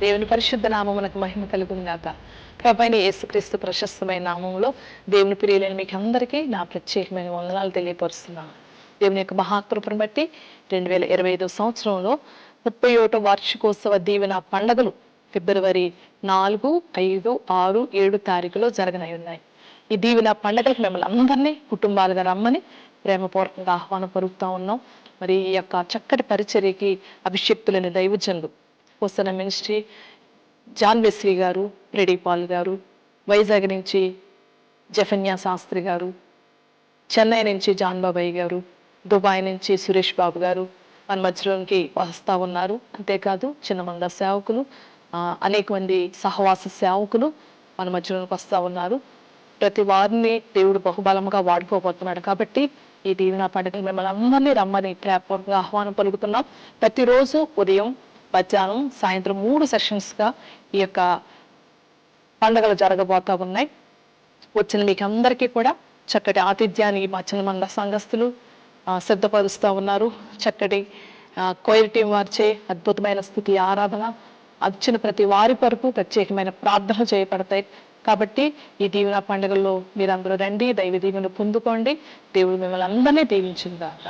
దేవుని పరిశుద్ధ నామమునకు మహిమ కలుగుందాక ప్రభైన యేసుక్రీస్తు ప్రశస్తమైన నామంలో దేవుని ప్రియులైన మీకు అందరికీ నా ప్రత్యేకమైన వందనాలు తెలియపరుస్తున్నాను. దేవుని యొక్క మహాకృపను బట్టి రెండు వేల ఇరవై ఐదో సంవత్సరంలో ముప్పై ఒకటో వార్షికోత్సవ దీవెన పండగలు ఫిబ్రవరి నాలుగు ఐదు ఆరు ఏడు తారీఖులో జరగనై ఉన్నాయి. ఈ దీవెన పండగలకు మిమ్మల్ని అందరినీ కుటుంబాలుగా రమ్మని ప్రేమపూర్వకంగా ఆహ్వానం పలుకుతా ఉన్నాం. మరి ఈ యొక్క చక్కటి పరిచర్యకి అభిషక్తులైన దైవజనులు వస్తున్న మినిస్ట్రీ జాన్ వెస్లీ గారు రెడీ పాల్ గారు వైజాగ్ నుంచి జఫన్యా శాస్త్రి గారు చెన్నై నుంచి జాన్ బాబాయ్ గారు దుబాయ్ నుంచి సురేష్ బాబు గారు మన మధ్యలోకి వస్తూ ఉన్నారు. అంతేకాదు చిన్న మంద సేవకులు అనేక మంది సహవాస సేవకులు మన మధ్యలోకి వస్తూ ఉన్నారు. ప్రతి వారిని దేవుడు బహుబలంగా వాడుకోబోతున్నాడు కాబట్టి ఈ దీవెన పండుగ మిమ్మల్ని అందరినీ రమ్మని ప్రేమపూర్వకంగా ఆహ్వానం పలుకుతున్నాం. ప్రతిరోజు ఉదయం మధ్యాహ్నం సాయంత్రం మూడు సెషన్స్గా ఈ యొక్క పండుగలు జరగబోతా ఉన్నాయి. వచ్చిన మీకు అందరికీ కూడా చక్కటి ఆతిథ్యాన్ని మా మండల సంఘస్థులు సిద్ధపరుస్తూ ఉన్నారు. చక్కటి కోయిల్ టీం వారిచే అద్భుతమైన స్థుతి ఆరాధన వచ్చిన ప్రతి వారి వరకు ప్రత్యేకమైన ప్రార్థనలు చేయబడతాయి. కాబట్టి ఈ దీవెన పండుగల్లో మీరందరూ రండి దైవ దీవెనలు పొందుకోండి. దేవుడు మిమ్మల్ని అందరినీ దీవించిందాక